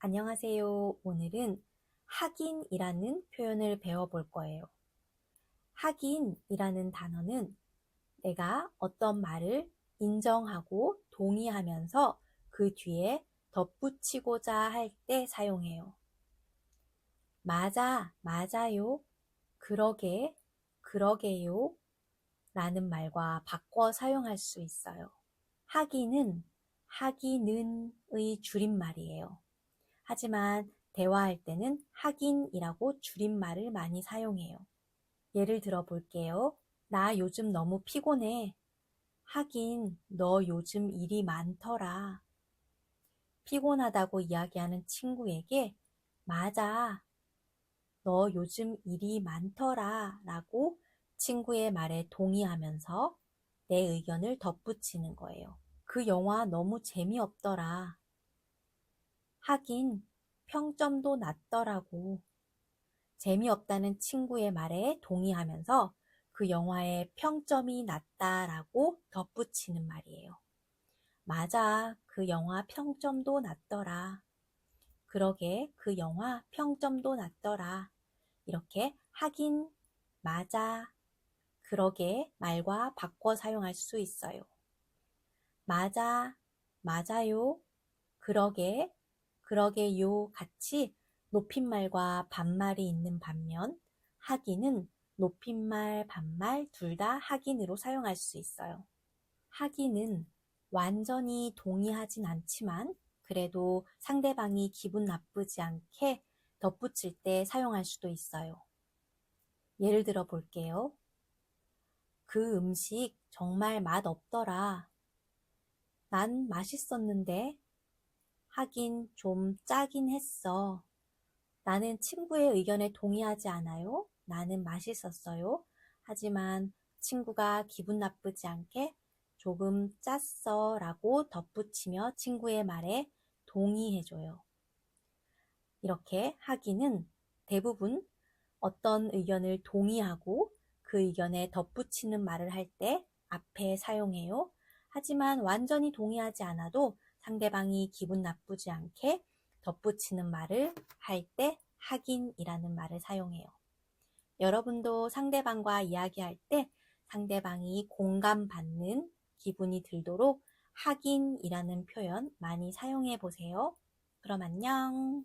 안녕하세요. 오늘은 하긴이라는 표현을 배워볼 거예요. 하긴이라는 단어는 내가 어떤 말을 인정하고 동의하면서 그 뒤에 덧붙이고자 할 때 사용해요. 맞아, 맞아요. 그러게, 그러게요. 라는 말과 바꿔 사용할 수 있어요. 하기는 하기는의 줄임말이에요. 하지만 대화할 때는 하긴이라고 줄임말을 많이 사용해요. 예를 들어 볼게요. 나 요즘 너무 피곤해. 하긴 너 요즘 일이 많더라. 피곤하다고 이야기하는 친구에게 맞아. 너 요즘 일이 많더라 라고 친구의 말에 동의하면서 내 의견을 덧붙이는 거예요. 그 영화 너무 재미없더라. 하긴 평점도 낮더라고. 재미없다는 친구의 말에 동의하면서 그 영화의 평점이 낮다라고 덧붙이는 말이에요. 맞아, 그 영화 평점도 낮더라. 그러게, 그 영화 평점도 낮더라. 이렇게 하긴, 맞아, 그러게 말과 바꿔 사용할 수 있어요. 맞아, 맞아요, 그러게, 그러게요 같이 높임말과 반말이 있는 반면 하기는 높임말, 반말 둘 다 하긴으로 사용할 수 있어요. 하기는 완전히 동의하진 않지만 그래도 상대방이 기분 나쁘지 않게 덧붙일 때 사용할 수도 있어요. 예를 들어 볼게요. 그 음식 정말 맛 없더라. 난 맛있었는데 하긴 좀 짜긴 했어. 나는 친구의 의견에 동의하지 않아요. 나는 맛있었어요. 하지만 친구가 기분 나쁘지 않게 조금 짰어 라고 덧붙이며 친구의 말에 동의해줘요. 이렇게 하기는 대부분 어떤 의견을 동의하고 그 의견에 덧붙이는 말을 할 때 앞에 사용해요. 하지만 완전히 동의하지 않아도 상대방이 기분 나쁘지 않게 덧붙이는 말을 할 때 하긴이라는 말을 사용해요. 여러분도 상대방과 이야기할 때 상대방이 공감받는 기분이 들도록 하긴이라는 표현 많이 사용해 보세요. 그럼 안녕.